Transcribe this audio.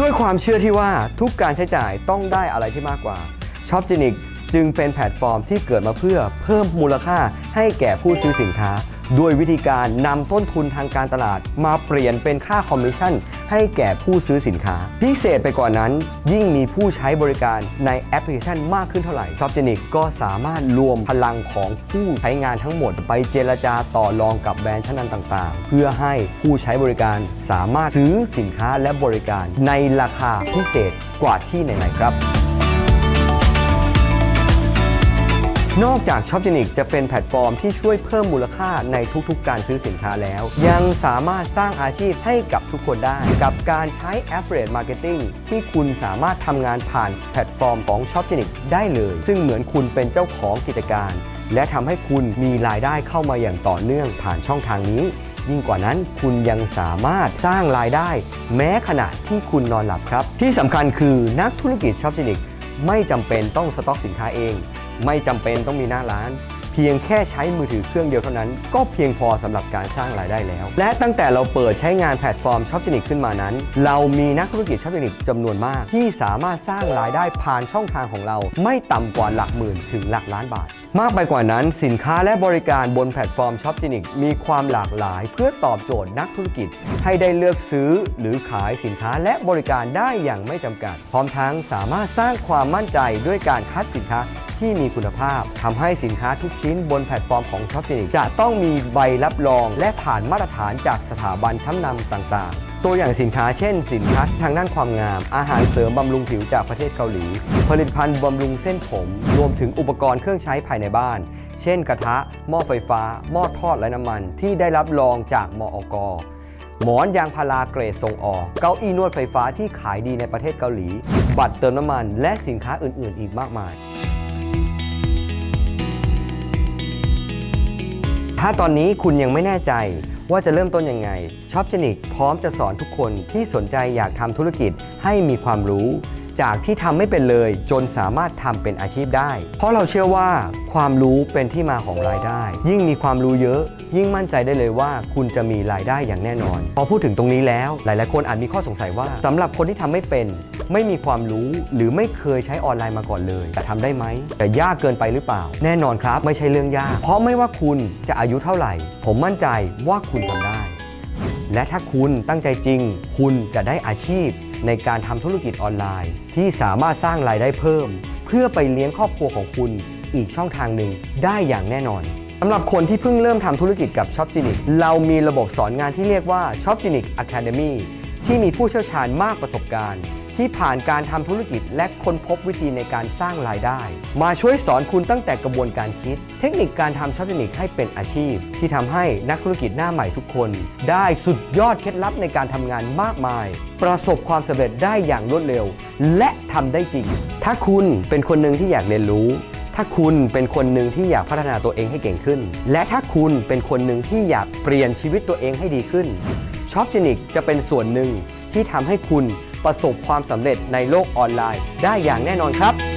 ด้วยความเชื่อที่ว่าทุกการใช้จ่ายต้องได้อะไรที่มากกว่าช็อปจินิกจึงเป็นแพลตฟอร์มที่เกิดมาเพื่อเพิ่มมูลค่าให้แก่ผู้ซื้อสินค้า ด้วยวิธีการนำต้นทุนทางการตลาด มาเปลี่ยนเป็นค่าคอมมิชชั่น ให้แก่ผู้ซื้อสินค้า พิเศษไปกว่านั้น ยิ่งมีผู้ใช้บริการในแอปพลิเคชันมากขึ้นเท่าไหร่ช็อปจินิกก็สามารถรวมพลังของผู้ใช้งานทั้งหมด ไปเจรจาต่อรองกับแบรนด์ชั้นนำต่างๆ เพื่อให้ผู้ใช้บริการสามารถซื้อสินค้าและบริการในราคาพิเศษกว่าที่ไหนๆครับ นอกจาก Shopgenic จะเป็นแพลตฟอร์มที่ช่วยเพิ่มมูลค่าในทุกๆ การซื้อสินค้าแล้ว ยังสามารถสร้างอาชีพให้กับทุกคนได้ กับการใช้ Affiliate Marketing ที่คุณสามารถทำงานผ่านแพลตฟอร์มของ Shopgenic ได้เลย ซึ่งเหมือนคุณเป็นเจ้าของกิจการ และทำให้คุณมีรายได้เข้ามาอย่างต่อเนื่องผ่านช่องทางนี้ ยิ่งกว่านั้นคุณยังสามารถสร้างรายได้ แม้ขณะที่คุณนอนหลับครับ ที่สำคัญคือนักธุรกิจ Shopgenic ไม่จำเป็นต้องสต็อกสินค้าเอง ไม่จำเป็นต้องมีหน้าร้าน เพียงแค่ใช้มือถือเครื่องเดียวเท่านั้น ก็เพียงพอสำหรับการสร้างรายได้แล้ว และตั้งแต่เราเปิดใช้งานแพลตฟอร์ม Shopgenic ขึ้นมานั้น เรามีนักธุรกิจ Shopgenic จำนวนมาก ที่สามารถสร้างรายได้ผ่านช่องทางของเรา ไม่ต่ำกว่าหลักหมื่นถึงหลักล้านบาทมากไปกว่านั้นสินค้าและบริการบนแพลตฟอร์ม Shopgenic มีความหลากหลายเพื่อตอบโจทย์นักธุรกิจ ให้ได้เลือกซื้อหรือขายสินค้าและบริการได้อย่างไม่จำกัด พร้อมทั้งสามารถสร้างความมั่นใจด้วยการคัดสินค้า ที่มีคุณภาพทำให้สินค้าทุกชิ้นบนแพลตฟอร์มของ Shopgenic จะต้องมีใบรับรอง และผ่านมาตรฐานจากสถาบันชั้นนำต่าง ๆ ตัวอย่างสินค้าเช่น สินค้าทางด้านความงาม อาหารเสริมบำรุงผิวจากประเทศเกาหลี ผลิตภัณฑ์บำรุงเส้นผม รวมถึงอุปกรณ์เครื่องใช้ภายในบ้าน เช่น กระทะ หม้อไฟฟ้า หม้อทอดและน้ำมัน ที่ได้รับรองจากมอกหมอนยางพาราเกรดส่งออก เก้าอี้นวดไฟฟ้าที่ขายดีในประเทศเกาหลี บัตรเติมน้ำมัน และสินค้าอื่น ๆ อีกมากมาย ถ้าตอนนี้คุณยังไม่แน่ใจว่าจะเริ่มต้นยังไงช็อปเจนิกพร้อมจะสอนทุกคนที่สนใจอยากทำธุรกิจให้มีความรู้ จากที่ทำไม่เป็นเลย จนสามารถทำเป็นอาชีพได้ เพราะเราเชื่อว่าความรู้เป็นที่มาของรายได้ ยิ่งมีความรู้เยอะ ยิ่งมั่นใจได้เลยว่า คุณจะมีรายได้อย่างแน่นอน พอพูดถึงตรงนี้แล้ว หลายๆคนอาจมีข้อสงสัยว่าสำหรับคนที่ทำไม่เป็น ไม่มีความรู้หรือไม่เคยใช้ออนไลน์มาก่อนเลยจะทำได้ไหมแต่ยากเกินไปหรือเปล่า แน่นอนครับไม่ใช่เรื่องยาก เพราะไม่ว่าคุณจะอายุเท่าไหร่ ผมมั่นใจว่าคุณทำได้ และถ้าคุณตั้งใจจริง คุณจะได้อาชีพ ในการทำธุรกิจออนไลน์ ที่สามารถสร้างรายได้เพิ่ม เพื่อไปเลี้ยงครอบครัวของคุณอีกช่องทางหนึ่งได้อย่างแน่นอนสำหรับคนที่เพิ่งเริ่มทำธุรกิจกับ Shopgenic เรามีระบบสอนงานที่เรียกว่า Shopgenic Academy ที่มีผู้เชี่ยวชาญมากประสบการณ์ ที่ผ่านการทำธุรกิจและค้นพบวิธีในการสร้างรายได้ มาช่วยสอนคุณตั้งแต่กระบวนการคิด เทคนิคการทำช็อปเทคนิคให้เป็นอาชีพ ที่ทำให้นักธุรกิจหน้าใหม่ทุกคน ได้สุดยอดเคล็ดลับในการทำงานมากมาย ประสบความสำเร็จได้อย่างรวดเร็ว และทำได้จริง ถ้าคุณเป็นคนหนึ่งที่อยากเรียนรู้ ถ้าคุณเป็นคนหนึ่งที่อยากพัฒนาตัวเองให้เก่งขึ้น และถ้าคุณเป็นคนหนึ่งที่อยากเปลี่ยนชีวิตตัวเองให้ดีขึ้นช็อปเจนิกจะเป็นส่วนหนึ่งที่ทำให้คุณ ประสบความสำเร็จในโลกออนไลน์ ได้อย่างแน่นอนครับ